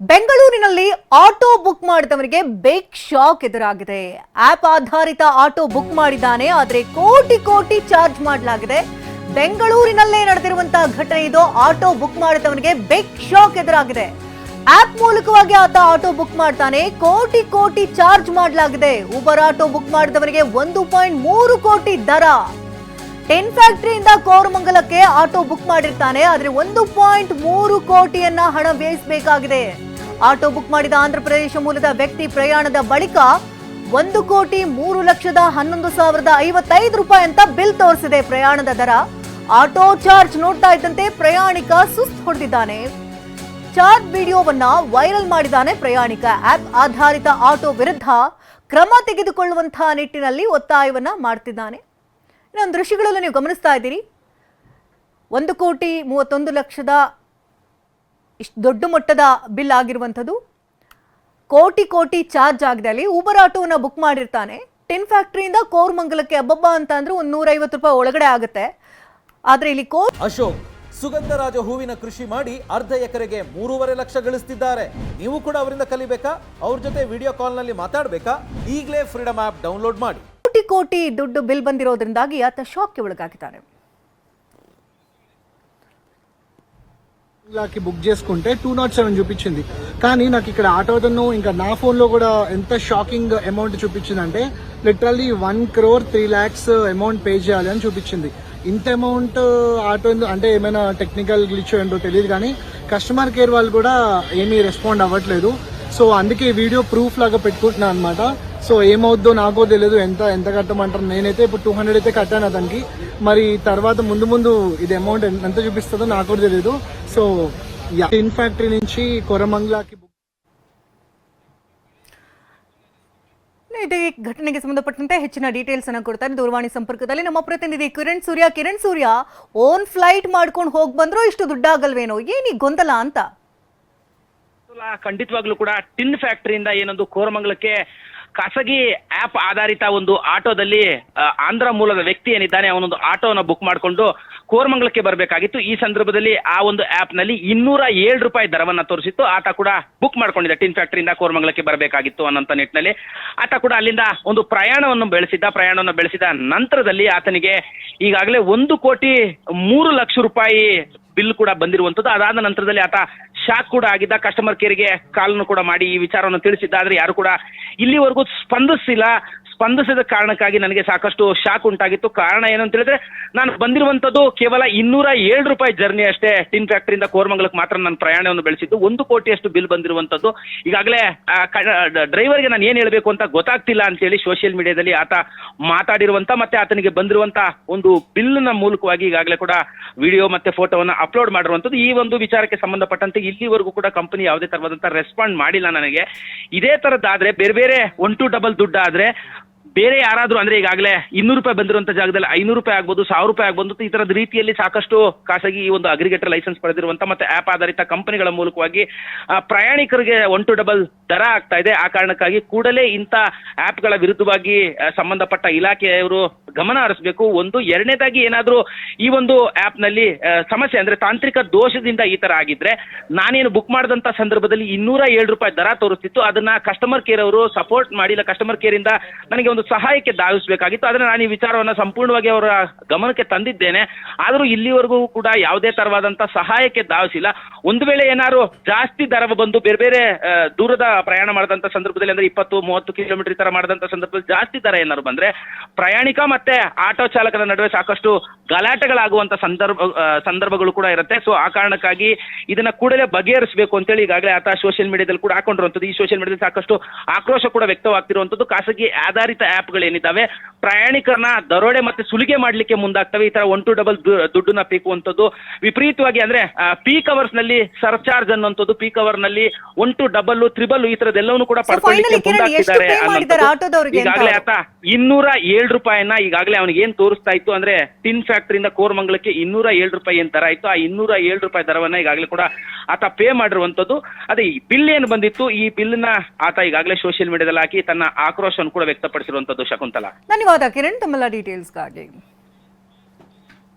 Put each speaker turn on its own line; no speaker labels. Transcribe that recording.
ಬೆಂಗಳೂರಿನಲ್ಲಿ auto book ಮಾಡಿದವರಿಗೆ ಬೇಕ್ ಶಾಕ್ ಎದುರಾಗಿದೆ. ಆಪ್ ಆಧಾರಿತ ಆಟೋ ಬುಕ್ ಮಾಡಿದ್ದಾನೆ, ಆದರೆ ಕೋಟಿ ಕೋಟಿ ಚಾರ್ಜ್ ಮಾಡಲಾಗಿದೆ. ಬೆಂಗಳೂರಿನಲ್ಲೇ ನಡೆದಿರುವಂತಹ ಘಟನೆ ಇದು. ಆಟೋ ಬುಕ್ ಮಾಡಿದವನಿಗೆ ಬೇಕ್ ಶಾಕ್ ಎದುರಾಗಿದೆ. ಆಪ್ ಮೂಲಕವಾಗಿ ಆತ ಆಟೋ ಬುಕ್ ಮಾಡ್ತಾನೆ, ಕೋಟಿ ಕೋಟಿ ಚಾರ್ಜ್ ಮಾಡಲಾಗಿದೆ. ಉಬರ್ ಆಟೋ ಬುಕ್ ಮಾಡಿದವರಿಗೆ ಒಂದು ಪಾಯಿಂಟ್ ಮೂರು ಕೋಟಿ ದರ. ಟೆನ್ ಫ್ಯಾಕ್ಟರಿಯಿಂದ ಕೋರಮಂಗಲಕ್ಕೆ ಆಟೋ ಬುಕ್ ಮಾಡಿರ್ತಾನೆ, ಆದರೆ ಒಂದು ಪಾಯಿಂಟ್ ಮೂರು ಕೋಟಿಯನ್ನ ಹಣ ವ್ಯಯಿಸಬೇಕಾಗಿದೆ. ಆಟೋ ಬುಕ್ ಮಾಡಿದ ಆಂಧ್ರಪ್ರದೇಶ ಮೂಲದ ವ್ಯಕ್ತಿ ಪ್ರಯಾಣದ ಬಳಿಕ ಒಂದು ಕೋಟಿ ಮೂರು ಲಕ್ಷದ ಹನ್ನೊಂದು ಸಾವಿರದ ಐವತ್ತೈದು ರೂಪಾಯಿ ಅಂತ ಬಿಲ್ ತೋರಿಸಿದೆ. ಪ್ರಯಾಣದ ದರ ಆಟೋ ಚಾರ್ಜ್ ನೋಡ್ತಾ ಇದ್ದಂತೆ ಪ್ರಯಾಣಿಕ ಸುಸ್ತು ಹೊಡೆದಿದ್ದಾನೆ. ಚಾರ್ಜ್ ವಿಡಿಯೋವನ್ನ ವೈರಲ್ ಮಾಡಿದ್ದಾನೆ ಪ್ರಯಾಣಿಕ. ಆಪ್ ಆಧಾರಿತ ಆಟೋ ವಿರುದ್ಧ ಕ್ರಮ ತೆಗೆದುಕೊಳ್ಳುವಂತಹ ನಿಟ್ಟಿನಲ್ಲಿ ಒತ್ತಾಯವನ್ನ ಮಾಡ್ತಿದ್ದಾನೆ. ಇನ್ನೊಂದು ದೃಶ್ಯಗಳಲ್ಲೂ ನೀವು ಗಮನಿಸ್ತಾ ಇದ್ದೀರಿ. ಒಂದು ಕೋಟಿ ಮೂವತ್ತೊಂದು ಲಕ್ಷದ ಇಷ್ಟು ದೊಡ್ಡ ಮಟ್ಟದ ಬಿಲ್ ಆಗಿರುವಂಥದ್ದು. ಕೋಟಿ ಕೋಟಿ ಚಾರ್ಜ್ ಆಗಿದೆ ಅಲ್ಲಿ. ಊಬರ್ ಆಟೋನ ಬುಕ್ ಮಾಡಿರ್ತಾನೆ. ಟಿನ್ ಫ್ಯಾಕ್ಟ್ರಿಯಿಂದ ಕೋರ್ಮಂಗಲಕ್ಕೆ ಅಬ್ಬಬ್ಬ ಅಂತ ಅಂದ್ರೆ ಒಂದು ನೂರೈವತ್ತು ರೂಪಾಯಿ ಒಳಗಡೆ ಆಗುತ್ತೆ. ಆದ್ರೆ ಇಲ್ಲಿ ಕೋರ್
ಅಶೋಕ್ ಸುಗಂಧರಾಜ ಹೂವಿನ ಕೃಷಿ ಮಾಡಿ ಅರ್ಧ ಎಕರೆಗೆ ಮೂರುವರೆ ಲಕ್ಷ ಗಳಿಸ್ತಿದ್ದಾರೆ. ನೀವು ಕೂಡ ಅವರಿಂದ ಕಲಿಬೇಕಾ? ಅವ್ರ ಜೊತೆ ವಿಡಿಯೋ ಕಾಲ್ನಲ್ಲಿ ಮಾತಾಡಬೇಕಾ? ಈಗಲೇ ಫ್ರೀಡಮ್ ಆಪ್ ಡೌನ್ಲೋಡ್ ಮಾಡಿ.
ಕೋಟಿ ಕೋಟಿ ದುಡ್ಡು ಬಿಲ್ ಬಂದಿರೋದ್ರಿಂದಾಗಿ ಆತ ಶಾಕ್ಗೆ ఒಳಗಾಗಿದ್ದಾನೆ
లాకి బుక్ చేసుకుంటే టూ నాట్ సెవెన్ చూపించింది. కానీ నాకు ఇక్కడ ఆటోదను ఇంకా నా ఫోన్లో కూడా ఎంత షాకింగ్ అమౌంట్ చూపించింది అంటే literally one crore three lakhs amount pay చేయాలి అని చూపించింది. ఇంత అమౌంట్ uh, ఆటో అంటే ఏమైనా టెక్నికల్ గ్లిచ్ ఏంటో తెలియదు కానీ కస్టమర్ కేర్ వాళ్ళు కూడా ఏమీ రెస్పాండ్ అవ్వట్లేదు. సో అందుకే వీడియో ప్రూఫ్ లాగా పెట్టుకుంటున్నాను అనమాట సో ఏమవుద్దో నాకో తెలియదు ఎంత ఎంత కట్టమంటారు నేనైతే ఇప్పుడు టూ హండ్రెడ్ అయితే కట్టాను అతనికి మరి తర్వాత ముందు ముందు ఇది అమౌంట్ ఎంత చూపిస్తుందో నాకు కూడా తెలియదు సో టిన్ ఫ్యాక్టరీ నుంచి కొరమంగ్లాకి
ಇದೇ ಘಟನೆಗೆ ಸಂಬಂಧಪಟ್ಟಂತೆ ಹೆಚ್ಚಿನ ಡೀಟೇಲ್ಸ್ ಅನ್ನ ಕೊಡ್ತಾರೆ ದೂರವಾಣಿ ಸಂಪರ್ಕದಲ್ಲಿ ನಮ್ಮ ಪ್ರತಿನಿಧಿ ಕಿರಣ್ ಸೂರ್ಯ ಕಿರಣ್ ಸೂರ್ಯ ಓನ್ ಫ್ಲೈಟ್ ಮಾಡ್ಕೊಂಡು ಹೋಗಿ ಬಂದ್ರು ಇಷ್ಟು ದುಡ್ಡಾಗಲ್ವೇನೋ ಏನಿ ಗೊಂದಲ ಅಂತ
ಅಲ್ಲ, ಖಂಡಿತವಾಗ್ಲೂ ಕೂಡ ಟಿನ್ ಫ್ಯಾಕ್ಟರಿಯಿಂದ ಏನೊಂದು ಕೋರಮಂಗಲಕ್ಕೆ ಖಾಸಗಿ ಆಪ್ ಆಧಾರಿತ ಒಂದು ಆಟೋದಲ್ಲಿ ಆಂಧ್ರ ಮೂಲದ ವ್ಯಕ್ತಿ ಏನಿದ್ದಾನೆ, ಅವನೊಂದು ಆಟೋನ ಬುಕ್ ಮಾಡಿಕೊಂಡು ಕೋರ್ಮಂಗಲಕ್ಕೆ ಬರಬೇಕಾಗಿತ್ತು. ಈ ಸಂದರ್ಭದಲ್ಲಿ ಆ ಒಂದು ಆಪ್ನಲ್ಲಿ ಇನ್ನೂರ ಏಳು ರೂಪಾಯಿ ದರವನ್ನ ತೋರಿಸಿತ್ತು. ಆತ ಕೂಡ ಬುಕ್ ಮಾಡ್ಕೊಂಡಿದ್ದ, ಟಿನ್ ಫ್ಯಾಕ್ಟ್ರಿಯಿಂದ ಕೋರ್ಮಂಗಲಕ್ಕೆ ಬರಬೇಕಾಗಿತ್ತು ಅನ್ನೋಂಥ ನಿಟ್ಟಿನಲ್ಲಿ. ಆತ ಕೂಡ ಅಲ್ಲಿಂದ ಒಂದು ಪ್ರಯಾಣವನ್ನು ಬೆಳೆಸಿದ್ದ, ಪ್ರಯಾಣವನ್ನು ಬೆಳೆಸಿದ ನಂತರದಲ್ಲಿ ಆತನಿಗೆ ಈಗಾಗಲೇ ಒಂದು ಕೋಟಿ ಮೂರು ಲಕ್ಷ ರೂಪಾಯಿ ಬಿಲ್ ಕೂಡ ಬಂದಿರುವಂತದ್ದು ಅದಾದ ನಂತರದಲ್ಲಿ ಆತ ಶಾಕ್ ಕೂಡ ಆಗಿದ್ದ ಕಸ್ಟಮರ್ ಕೇರ್ಗೆ ಕಾಲನ್ನು ಕೂಡ ಮಾಡಿ ಈ ವಿಚಾರವನ್ನು ತಿಳಿಸಿದ್ದ, ಆದ್ರೆ ಯಾರು ಕೂಡ ಇಲ್ಲಿವರೆಗೂ ಸ್ಪಂದಿಸಿಲ್ಲ ಸ್ಪಂದಿಸಿದ ಕಾರಣಕ್ಕಾಗಿ ನನಗೆ ಸಾಕಷ್ಟು ಶಾಕ್ ಉಂಟಾಗಿತ್ತು. ಕಾರಣ ಏನು ಅಂತ ಹೇಳಿದ್ರೆ, ನಾನು ಬಂದಿರುವಂತದ್ದು ಕೇವಲ ಇನ್ನೂರ ಏಳು ರೂಪಾಯಿ ಜರ್ನಿ ಅಷ್ಟೇ ಟಿನ್ ಫ್ಯಾಕ್ಟರಿಯಿಂದ ಕೋರ್ಮಂಗಲಕ್ಕೆ ಮಾತ್ರ ನಾನು ಪ್ರಯಾಣವನ್ನು ಬೆಳೆಸಿದ್ದು. ಒಂದು ಕೋಟಿಯಷ್ಟು ಬಿಲ್ ಬಂದಿರುವಂತದ್ದು ಈಗಾಗಲೇ ಡ್ರೈವರ್ಗೆ ನಾನು ಏನ್ ಹೇಳಬೇಕು ಅಂತ ಗೊತ್ತಾಗ್ತಿಲ್ಲ ಅಂತೇಳಿ ಸೋಷಿಯಲ್ ಮೀಡಿಯಾದಲ್ಲಿ ಆತ ಮಾತಾಡಿರುವಂತ ಮತ್ತೆ ಆತನಿಗೆ ಬಂದಿರುವಂತ ಒಂದು ಬಿಲ್ನ ಮೂಲಕವಾಗಿ ಈಗಾಗಲೇ ಕೂಡ ವಿಡಿಯೋ ಮತ್ತೆ ಫೋಟೋವನ್ನು ಅಪ್ಲೋಡ್ ಮಾಡಿರುವಂತದ್ದು ಈ ಒಂದು ವಿಚಾರಕ್ಕೆ ಸಂಬಂಧಪಟ್ಟಂತೆ ಇಲ್ಲಿವರೆಗೂ ಕೂಡ ಕಂಪನಿ ಯಾವುದೇ ತರವಾದಂತ ರೆಸ್ಪಾಂಡ್ ಮಾಡಿಲ್ಲ ನನಗೆ. ಇದೇ ತರದ್ದಾದ್ರೆ, ಬೇರೆ ಬೇರೆ ಒನ್ ಟು ಡಬಲ್ ದುಡ್ಡು ಆದ್ರೆ ಬೇರೆ ಯಾರಾದರೂ ಅಂದ್ರೆ ಈಗಾಗಲೇ ಇನ್ನೂರು ರೂಪಾಯಿ ಬಂದಿರುವಂತ ಜಾಗದಲ್ಲಿ ಐನೂರು ರೂಪಾಯಿ ಆಗ್ಬೋದು, ಸಾವಿರ ರೂಪಾಯಿ ಆಗ್ಬೋದು ಈ ತರದ ರೀತಿಯಲ್ಲಿ ಸಾಕಷ್ಟು ಖಾಸಗಿ ಈ ಒಂದು ಅಗ್ರಿಗೇಟರ್ ಲೈಸೆನ್ಸ್ ಪಡೆದಿರುವಂತ ಮತ್ತೆ ಆಪ್ ಆಧಾರಿತ ಕಂಪನಿಗಳ ಮೂಲಕವಾಗಿ ಪ್ರಯಾಣಿಕರಿಗೆ ಒನ್ ಟು ಡಬಲ್ ದರ ಆಗ್ತಾ ಇದೆ. ಆ ಕಾರಣಕ್ಕಾಗಿ ಕೂಡಲೇ ಇಂಥ ಆಪ್ಗಳ ವಿರುದ್ಧವಾಗಿ ಸಂಬಂಧಪಟ್ಟ ಇಲಾಖೆಯವರು ಗಮನ ಹರಿಸಬೇಕು. ಒಂದು, ಎರಡನೇದಾಗಿ ಏನಾದರೂ ಈ ಒಂದು ಆಪ್ನಲ್ಲಿ ಸಮಸ್ಯೆ ಅಂದ್ರೆ ತಾಂತ್ರಿಕ ದೋಷದಿಂದ ಈ ತರ ಆಗಿದ್ರೆ, ನಾನೇನು ಬುಕ್ ಮಾಡಿದಂತ ಸಂದರ್ಭದಲ್ಲಿ ಇನ್ನೂರ ಏಳು ರೂಪಾಯಿ ದರ ತೋರಿಸ್ತಿತ್ತು. ಅದನ್ನ ಕಸ್ಟಮರ್ ಕೇರ್ ಅವರು ಸಪೋರ್ಟ್ ಮಾಡಿಲ್ಲ ಕಸ್ಟಮರ್ ಕೇರ್ ಇಂದ ನನಗೆ ಒಂದು ಸಹಾಯಕ್ಕೆ ಧಾವಿಸಬೇಕಾಗಿತ್ತು. ಆದ್ರೆ ನಾನು ಈ ವಿಚಾರವನ್ನ ಸಂಪೂರ್ಣವಾಗಿ ಅವರ ಗಮನಕ್ಕೆ ತಂದಿದ್ದೇನೆ. ಆದರೂ ಇಲ್ಲಿವರೆಗೂ ಕೂಡ ಯಾವುದೇ ತರವಾದಂತಹ ಸಹಾಯಕ್ಕೆ ಧಾವಿಸಿಲ್ಲ. ಒಂದು ವೇಳೆ ಏನಾದ್ರು ಜಾಸ್ತಿ ದರ ಬಂದು ಬೇರೆ ಬೇರೆ ದೂರದ ಪ್ರಯಾಣ ಮಾಡಿದಂತ ಸಂದರ್ಭದಲ್ಲಿ ಅಂದ್ರೆ ಇಪ್ಪತ್ತು, ಮೂವತ್ತು ಕಿಲೋಮೀಟರ್ ತರ ಮಾಡಿದಂತ ಸಂದರ್ಭದಲ್ಲಿ ಜಾಸ್ತಿ ದರ ಏನಾದ್ರು ಬಂದ್ರೆ ಪ್ರಯಾಣಿಕ ಮತ್ತೆ ಆಟೋ ಚಾಲಕರ ನಡುವೆ ಸಾಕಷ್ಟು ಗಲಾಟೆಗಳಾಗುವಂತ ಸಂದರ್ಭ ಸಂದರ್ಭಗಳು ಕೂಡ ಇರುತ್ತೆ. ಸೊ ಆ ಕಾರಣಕ್ಕಾಗಿ ಇದನ್ನ ಕೂಡಲೇ ಬಗೆಹರಿಸಬೇಕು ಅಂತೇಳಿ ಈಗಾಗಲೇ ಆತ ಸೋಷಿಯಲ್ ಮೀಡಿಯಾದಲ್ಲಿ ಕೂಡ ಹಾಕೊಂಡಿರುವಂತದ್ದು ಈ ಸೋಷಿಯಲ್ ಮೀಡಿಯಾದಲ್ಲಿ ಸಾಕಷ್ಟು ಆಕ್ರೋಶ ಕೂಡ ವ್ಯಕ್ತವಾಗ್ತಿರುವಂತದ್ದು ಖಾಸಗಿ ಆಧಾರಿತ ಆಪ್ಗಳು ಏನಿದ್ದಾವೆ ಪ್ರಯಾಣಿಕರನ್ನ ದರೋಡೆ ಮತ್ತೆ ಸುಲಿಗೆ ಮಾಡ್ಲಿಕ್ಕೆ ಮುಂದಾಗ್ತವೆ. ಈ ತರ ಒನ್ ಟು ಡಬಲ್ ದುಡ್ಡನ್ನ ಪೀಕುವಂಥದ್ದು. ವಿಪರೀತವಾಗಿ ಅಂದ್ರೆ ಪೀಕ್ ಅವರ್ಸ್ನಲ್ಲಿ ಸರ್ಚಾರ್ಜ್ ಅನ್ನುವಂಥದ್ದು ಪೀಕ್ ಅವರ್ನಲ್ಲಿ ಒನ್ ಟು ಡಬಲ್ ತ್ರಿಬಲ್ ಈ ತರದೆಲ್ಲವೂ ಕೂಡ ಪಡ್ಕೊಳ್ಳಿಕ್ಕೆ ಮುಂದಾಗ್ತಿದ್ದಾರೆ ಈಗಾಗಲೇ? ಆತ ಇನ್ನೂರ ಏಳು ರೂಪಾಯಿನ ಈಗಾಗಲೇ ಅವನಿಗೆ ಏನ್ ತೋರಿಸ್ತಾ ಇತ್ತು ಅಂದ್ರೆ ಟಿನ್ ಫ್ಯಾಕ್ಟರಿಯಿಂದ ಕೋರ್ಮಂಗಲಕ್ಕೆ ಇನ್ನೂರ ಏಳು ರೂಪಾಯಿ ಏನ್ ದರ ಇತ್ತು. ಆ ಇನ್ನೂರ ಏಳು ರೂಪಾಯಿ ದರವನ್ನ ಈಗಾಗಲೇ ಕೂಡ ಆತ ಪೇ ಮಾಡಿರುವಂತದ್ದು ಅದೇ ಈ ಬಿಲ್ ಏನು ಬಂದಿತ್ತು? ಈ ಬಿಲ್ನ ಆತ ಈಗಾಗಲೇ ಸೋಷಿಯಲ್ ಮೀಡಿಯಾದಲ್ಲಿ ಹಾಕಿ ತನ್ನ ಆಕ್ರೋಶವನ್ನು ಕೂಡ ವ್ಯಕ್ತಪಡಿಸಿರುವಂತದ್ದು ಶಕುಂತಲಾ.
ಧನ್ಯವಾದ ಕಿರಣ್ ತಮ್ಮೆಲ್ಲ ಡೀಟೇಲ್ಸ್ಗಾಗಿ